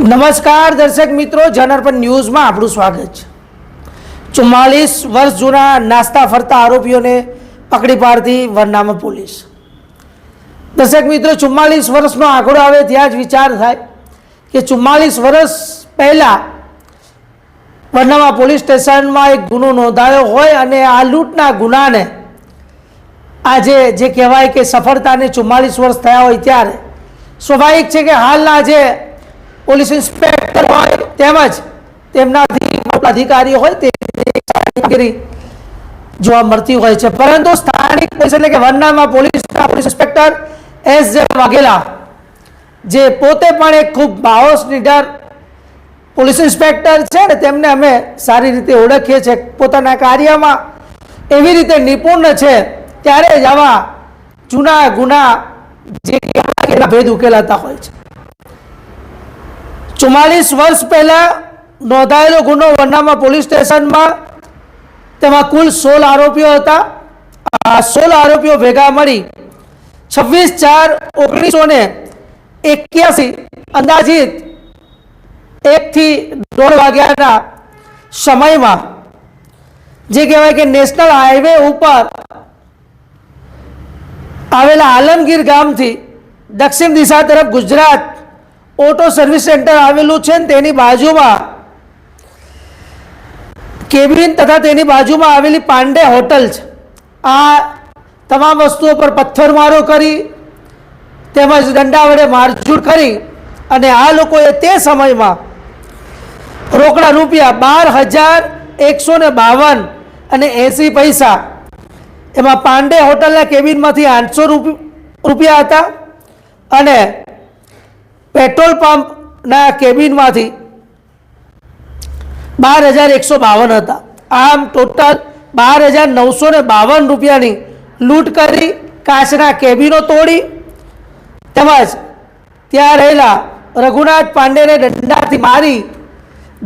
નમસ્કાર દર્શક મિત્રો જનરપન ન્યૂઝમાં આપણું સ્વાગત છે. ચુમ્માલીસ વર્ષ જૂના નાસ્તા ફરતા આરોપીઓને પકડી પાડતી વરનામા પોલીસ. દર્શક મિત્રો, ચુમ્માલીસ વર્ષનો આંકડો આવે ત્યાં જ વિચાર થાય કે ચુમ્માલીસ વર્ષ પહેલાં વરનામા પોલીસ સ્ટેશનમાં એક ગુનો નોંધાયો હોય અને આ લૂંટના ગુનાને આજે જે કહેવાય કે સફળતાને ચુમ્માલીસ વર્ષ થયા હોય ત્યારે સ્વાભાવિક છે કે હાલના જે પોલીસ ઇન્સ્પેક્ટર હોય તેમજ તેમનાથી અધિકારી હોય તે કામગીરી જોવા મળતી હોય છે. પરંતુ સ્થાનિક પોલીસ એટલે કે વરનામાં પોલીસના પોલીસ ઇન્સ્પેક્ટર એસ જે વાઘેલા, જે પોતે પણ એક ખૂબ બાહોશ નીડર પોલીસ ઇન્સ્પેક્ટર છે ને તેમને અમે સારી રીતે ઓળખીએ છીએ. પોતાના કાર્યમાં એવી રીતે નિપુણ છે. ત્યારે જ આવા જૂના ગુના જે ભેદ ઉકેલાતા હોય છે. ચુમ્માલીસ વર્ષ પહેલાં નોંધાયેલો ગુનો વરનામા પોલીસ સ્ટેશનમાં. તેમાં કુલ સોળ આરોપીઓ હતા. આ સોળ આરોપીઓ ભેગા મળી છવ્વીસ ચાર ઓગણીસો ને એક્યાસી અંદાજિત એકથી દોઢ વાગ્યાના સમયમાં, જે કહેવાય કે નેશનલ હાઈવે ઉપર આવેલા આલમગીર ગામથી દક્ષિણ દિશા તરફ ગુજરાત ઓટો સર્વિસ સેન્ટર આવેલું છે ને તેની બાજુમાં. કેબિન તથા તેની બાજુમાં આવેલી પાંડે હોટલ છે. આ તમામ વસ્તુઓ પર પથ્થરમારો કરી, તેમજ દંડા વડે મારઝૂડ કરી અને આ લોકોએ તે સમયમાં રોકડા રૂપિયા બાર હજાર એકસો ને બાવન અને એંસી પૈસા એમાં પાંડે હોટલના કેબિનમાંથી આઠસો રૂપિયા હતા અને પેટ્રોલ પંપના કેબિનમાંથી બાર હજાર એકસો બાવન હતા. આમ ટોટલ બાર હજાર નવસો ને બાવન રૂપિયાની લૂંટ કરી, કાચના કેબિનો તોડી, તેમજ ત્યાં રહેલા રઘુનાથ પાંડેને દંડાથી મારી,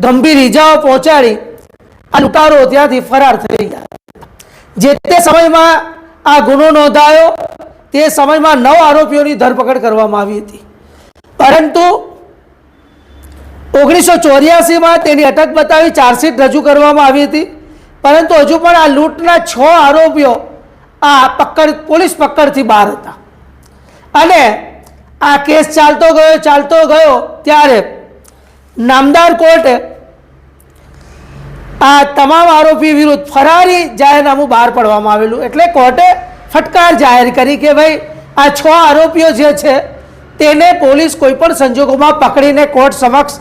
ગંભીર ઇજાઓ પહોંચાડી આ લૂંટારો ત્યાંથી ફરાર થઈ ગયા. જે તે સમયમાં આ ગુનો નોંધાયો, તે સમયમાં નવ આરોપીઓની ધરપકડ કરવામાં આવી હતી. પરંતુ ઓગણીસો ચોર્યાસીમાં તેની અટક બતાવી ચાર્જશીટ રજૂ કરવામાં આવી હતી. પરંતુ હજુ પણ આ લૂંટના છ આરોપીઓ આ પકડ, પોલીસ પકડથી બહાર હતા. અને આ કેસ ચાલતો ગયો ચાલતો ગયો ત્યારે નામદાર કોર્ટે આ તમામ આરોપી વિરુદ્ધ ફરારી જાહેરનામું બહાર પાડવામાં આવેલું. એટલે કોર્ટે ફટકાર જાહેર કરી કે ભાઈ, આ છ આરોપીઓ જે છે તેને પોલીસ કોઈ પણ સંજોગોમાં પકડીને કોર્ટ સમક્ષ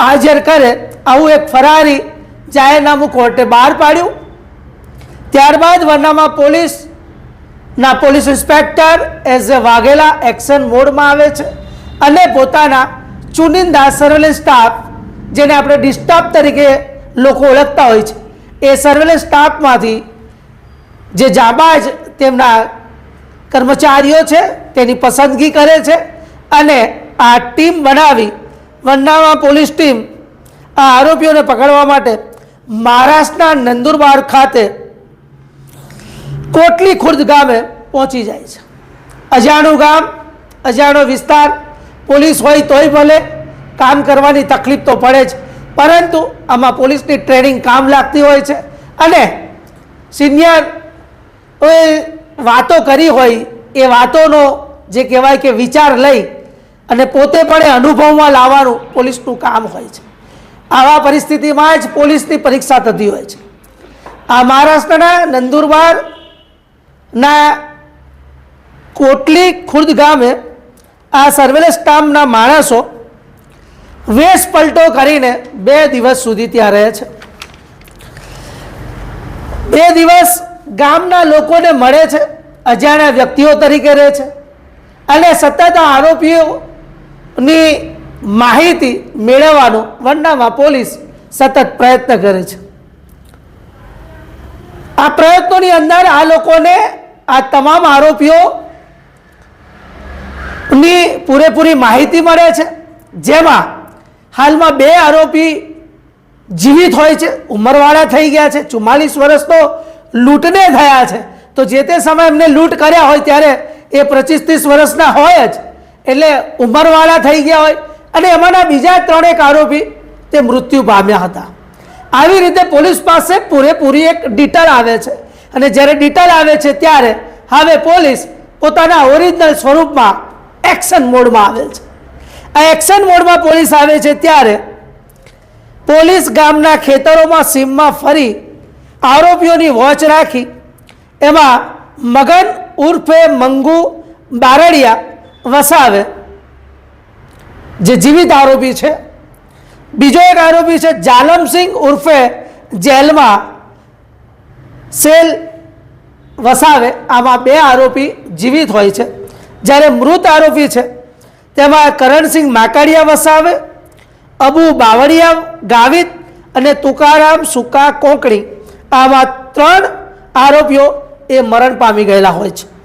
હાજર કરે, આવું એક ફરારી જાહેરનામું કોર્ટે બહાર પાડ્યું. ત્યારબાદ વરનામાં પોલીસના police inspector as a Vaghela action મોડમાં આવે છે અને પોતાના ચુનિંદા સર્વેલન્સ સ્ટાફ, જેને આપણે ડિસ્ટર્બ તરીકે લોકો ઓળખતા હોય છે, એ સર્વેલન્સ સ્ટાફમાંથી જે જાબાજ તેમના કર્મચારીઓ છે, તેની પસંદગી કરે છે. અને આ ટીમ બનાવી વંડામાં પોલીસ ટીમ આ આરોપીઓને પકડવા માટે મહારાષ્ટ્રના નંદુરબાર ખાતે કોટલી ખુર્દ ગામે પહોંચી જાય છે. અજાણું ગામ અજાણો વિસ્તાર, પોલીસ હોય તોય ભલે, કામ કરવાની તકલીફ તો પડે જ, પરંતુ આમાં પોલીસની ટ્રેનિંગ કામ લાગતી હોય છે. અને સિનિયર વાતો કરી હોય, એ વાતોનો જે કહેવાય કે વિચાર લઈ અને પોતે પણ એ અનુભવમાં લાવવાનું પોલીસનું કામ હોય છે. આવા પરિસ્થિતિમાં જ પોલીસની પરીક્ષા થતી હોય છે. આ મહારાષ્ટ્રના નંદુરબારના કોટલી ખુર્દ ગામે આ સર્વેલન્સ ટામના માણસો વેશ પલટો કરીને બે દિવસ સુધી ત્યાં રહે છે. બે દિવસ ગામના લોકોને મળે છે, અજાણ્યા વ્યક્તિઓ તરીકે રહે છે. અને સતત આ આરોપીઓની માહિતી મેળવવાનો વંડામાં પોલીસ સતત પ્રયત્ન કરે છે. આ પ્રયત્નોની અંદર આ લોકોને આ તમામ આરોપીઓ ની પૂરેપૂરી માહિતી મળે છે. જેમાં હાલમાં બે આરોપી જીવિત હોય છે, ઉંમરવાળા થઈ ગયા છે, ચુમ્માલીસ વર્ષ તો લૂંટને થયા છે. તો જે તે સમયે એમને લૂંટ કર્યા હોય ત્યારે એ પચીસ ત્રીસ વર્ષના હોય જ. એટલે ઉંમરવાળા થઈ ગયા હોય અને એમાંના બીજા ત્રણેક આરોપી તે મૃત્યુ પામ્યા હતા. આવી રીતે પોલીસ પાસે પૂરેપૂરી એક ડિટેલ આવે છે. અને જ્યારે ડિટેલ આવે છે ત્યારે હવે પોલીસ પોતાના ઓરિજિનલ સ્વરૂપમાં એક્શન મોડમાં આવે છે. આ એક્શન મોડમાં પોલીસ આવે છે ત્યારે પોલીસ ગામના ખેતરોમાં સીમમાં ફરી આરોપીઓની વોચ રાખી. એમાં મગન ઉર્ફે મંગુ બારડિયા વસાવે. જે જીવિત આરોપી છે. બીજો એક આરોપી છે જાલમસિંહ ઉર્ફે જેલમાં સેલ વસાવે. આમાં બે આરોપી જીવિત હોય છે. જ્યારે મૃત આરોપી છે, તેમાં કરણસિંહ માકાડિયા વસાવે, અબુ બાવળિયા ગાવિત અને તુકારામ સુકા કોંકણી. આમાં ત્રણ આરોપીઓ એ મરણ પામી ગયેલા હોય છે.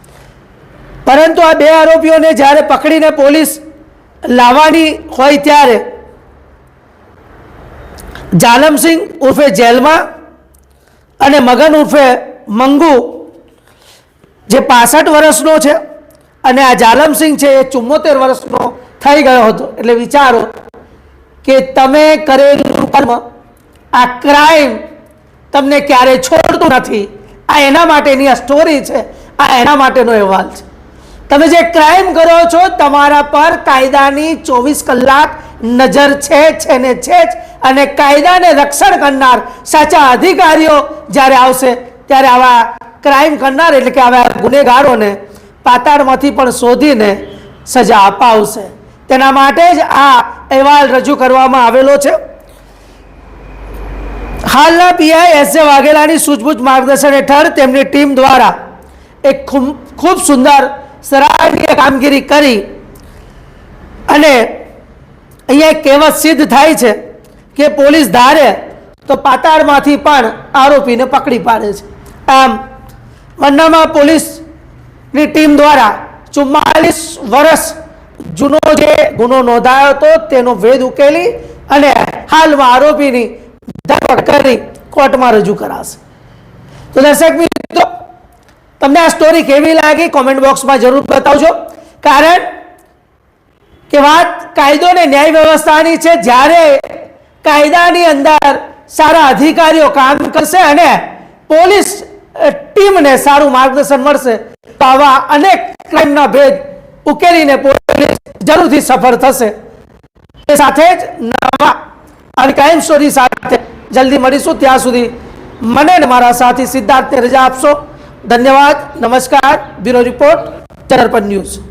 પરંતુ આ બે આરોપીઓને જ્યારે પકડીને પોલીસ લાવવાની હોય ત્યારે જાલમસિંહ ઉર્ફે જેલમાં અને મગન ઉર્ફે મંગુ જે પાસઠ વર્ષનો છે અને આ જાલમસિંહ છે એ ચુમ્મોતેર વર્ષનો થઈ ગયો હતો. એટલે વિચારો કે તમે કરેલું કર્મ, આ ક્રાઇમ તમને ક્યારે છોડતું નથી. આ એના માટેની આ સ્ટોરી છે. આ એના માટેનો અહેવાલ છે. તમે જે ક્રાઇમ કરો છો, તમારા પર કાયદાની ચોવીસ કલાક નજર છે છે ને છે જ. અને કાયદાને રક્ષણ કરનાર સાચા અધિકારીઓ જ્યારે આવશે, ત્યારે આવા ક્રાઇમ કરનાર, એટલે કે આવા ગુનેગારોને પાતાળમાંથી પણ શોધીને સજા અપાવશે. તેના માટે જ આ અહેવાલ રજૂ કરવામાં આવેલો છે. હાલના પીઆઈ એસ જે વાઘેલાની સૂઝબૂછ માર્ગદર્શન હેઠળ તેમની ટીમ દ્વારા એક ખૂબ સુંદર સરાહનીય કામગીરી કરી અને અહીંયા કહેવત સિદ્ધ થાય છે કે પોલીસ ધારે તો પાતાળમાંથી પણ આરોપીને પકડી પાડે છે. આમ, વન્નામાં પોલીસની ટીમ દ્વારા ચુમ્માલીસ વર્ષ જૂનો જે ગુનો નોંધાયો હતો, તેનો વેદ ઉકેલી અને હાલમાં આરોપીની ધરપકડ કરી કોર્ટમાં રજૂ કરાશે. તો દર્શક મિત્રો તમને આ સ્ટોરી કેવી લાગી? કોમેન્ટ બોક્સમાં જરૂર બતાવજો. કારણ કે વાત કાયદો ને ન્યાય વ્યવસ્થાની છે. જ્યારે કાયદાની અંદર સારા અધિકારીઓ કામ કરશે અને પોલીસ ટીમને સારું માર્ગદર્શન મળશે, તો આવા અનેક ક્રાઇમના ભેદ ઉકેલીને પોલીસ જરૂરથી સફળ થશે. એ સાથે જ નવા અને ક્રાઇમ સ્ટોરી સાથે જલ્દી મળીશું. ત્યાં સુધી મને મારા સાથી સિદ્ધાર્થને રજા આપશો. ધન્યવાદ નમસ્કાર બ્યુરો રિપોર્ટ પર ન્યૂઝ